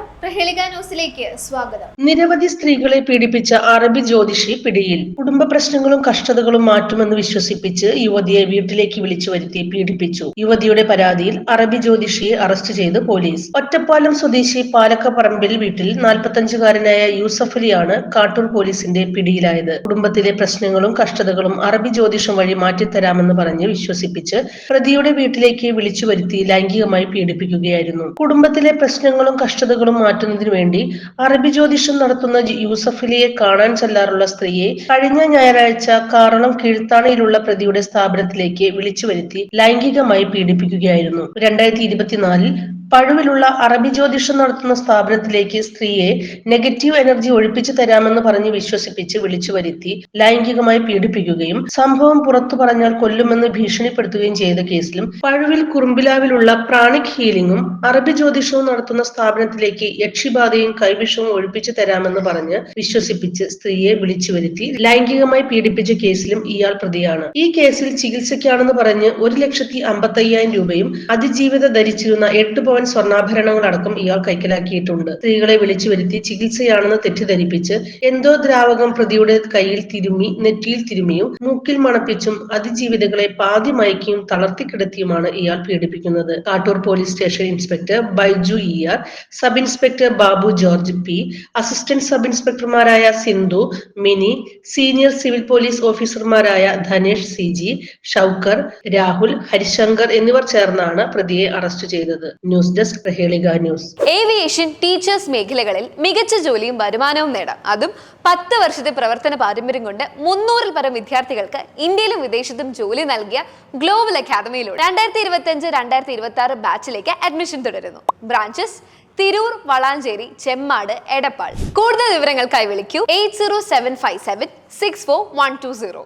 ന്യൂസിലേക്ക് സ്വാഗതം. നിരവധി സ്ത്രീകളെ പീഡിപ്പിച്ച അറബി ജ്യോതിഷി പിടിയിൽ കുടുംബ പ്രശ്നങ്ങളും കഷ്ടതകളും മാറ്റുമെന്ന് വിശ്വസിപ്പിച്ച് യുവതിയെ വീട്ടിലേക്ക് വിളിച്ചു വരുത്തി പീഡിപ്പിച്ചു. യുവതിയുടെ പരാതിയിൽ അറബി ജ്യോതിഷിയെ അറസ്റ്റ് ചെയ്ത് പോലീസ്. ഒറ്റപ്പാലം സ്വദേശി പാലക്കപ്പറമ്പിൽ വീട്ടിൽ നാൽപ്പത്തഞ്ചുകാരനായ യൂസഫ് അലിയാണ് കാട്ടൂർ പോലീസിന്റെ പിടിയിലായത്. കുടുംബത്തിലെ പ്രശ്നങ്ങളും കഷ്ടതകളും അറബി ജ്യോതിഷം വഴി മാറ്റിത്തരാമെന്ന് പറഞ്ഞ് വിശ്വസിപ്പിച്ച് പ്രതിയുടെ വീട്ടിലേക്ക് വിളിച്ചു വരുത്തി ലൈംഗികമായി പീഡിപ്പിക്കുകയായിരുന്നു. കുടുംബത്തിലെ പ്രശ്നങ്ങളും കഷ്ടതകളും മാറ്റുന്നതിനു വേണ്ടി അറബി ജ്യോതിഷം നടത്തുന്ന യൂസഫലിയെ കാണാൻ ചെല്ലാറുള്ള സ്ത്രീയെ കഴിഞ്ഞ ഞായറാഴ്ച കാരണം കീഴ്ത്താണിയിലുള്ള പ്രതിയുടെ സ്ഥാപനത്തിലേക്ക് വിളിച്ചു വരുത്തി ലൈംഗികമായി പീഡിപ്പിക്കുകയായിരുന്നു. രണ്ടായിരത്തി ഇരുപത്തിനാലിൽ പഴുവിലുള്ള അറബി ജ്യോതിഷം നടത്തുന്ന സ്ഥാപനത്തിലേക്ക് സ്ത്രീയെ നെഗറ്റീവ് എനർജി ഒഴിപ്പിച്ചു തരാമെന്ന് പറഞ്ഞ് വിശ്വസിപ്പിച്ച് വിളിച്ചു വരുത്തി ലൈംഗികമായി പീഡിപ്പിക്കുകയും സംഭവം പുറത്തു പറഞ്ഞാൽ കൊല്ലുമെന്ന് ഭീഷണിപ്പെടുത്തുകയും ചെയ്ത കേസിലും പഴുവിൽ കുറുമ്പിലാവിലുള്ള പ്രാണിക് ഹീലിംഗും അറബി ജ്യോതിഷവും നടത്തുന്ന സ്ഥാപനത്തിലേക്ക് യക്ഷിബാധയും കൈവിഷവും ഒഴിപ്പിച്ചു തരാമെന്ന് പറഞ്ഞ് വിശ്വസിപ്പിച്ച് സ്ത്രീയെ വിളിച്ചു വരുത്തി ലൈംഗികമായി പീഡിപ്പിച്ച കേസിലും ഇയാൾ പ്രതിയാണ്. ഈ കേസിൽ ചികിത്സയ്ക്കാണെന്ന് പറഞ്ഞ് ഒരു ലക്ഷത്തി അമ്പത്തയ്യായിരം രൂപയും അതിജീവിത ധരിച്ചിരുന്ന എട്ട് പവൻ സ്വർണാഭരണങ്ങളടക്കം ഇയാൾ കൈക്കലാക്കിയിട്ടുണ്ട്. സ്ത്രീകളെ വിളിച്ചു വരുത്തി ചികിത്സയാണെന്ന് തെറ്റിദ്ധരിപ്പിച്ച് എന്തോ ദ്രാവകം പ്രതിയുടെ കയ്യിൽ തിരുമ്മി നെറ്റിയിൽ തിരുമ്മിയും മൂക്കിൽ മണപ്പിച്ചും അതിജീവിതകളെ പാതി മയക്കിയും തളർത്തിക്കിടത്തിയുമാണ് ഇയാൾ പീഡിപ്പിക്കുന്നത്. Kattoor police station inspector Baiju E R sub inspector Babu George P assistant sub ഇൻസ്പെക്ടർമാരായ Sindhu Mini senior civil police ഓഫീസർമാരായ ധനേഷ് സി ജി ഷൗക്കർ രാഹുൽ ഹരിശങ്കർ എന്നിവർ ചേർന്നാണ് പ്രതിയെ അറസ്റ്റ് ചെയ്തത്. News desk Prahelika news. Aviation teachers മേഖലകളിൽ മികച്ച ജോലിയും വരുമാനവും നേടാം. അതും പത്ത് വർഷത്തെ പ്രവർത്തന പാരമ്പര്യം കൊണ്ട് മുന്നൂറിൽ പരം വിദ്യാർത്ഥികൾക്ക് ഇന്ത്യയിലും വിദേശത്തും ജോലി നൽകിയ ഗ്ലോബൽ അക്കാദമിയിലൂടെ രണ്ടായിരത്തി ഇരുപത്തി അഞ്ച് രണ്ടായിരത്തി ഇരുപത്തി ആറ് ബാച്ചിലേക്ക് അഡ്മിഷൻ തുടരുന്നു. ബ്രാഞ്ചസ് തിരൂർ വളാഞ്ചേരി ചെമ്മാട് എടപ്പാൾ. കൂടുതൽ വിവരങ്ങൾക്കായി വിളിക്കൂ. Eight zero seven five seven six four one two zero.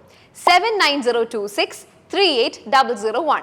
Seven nine zero two six three eight double zero one.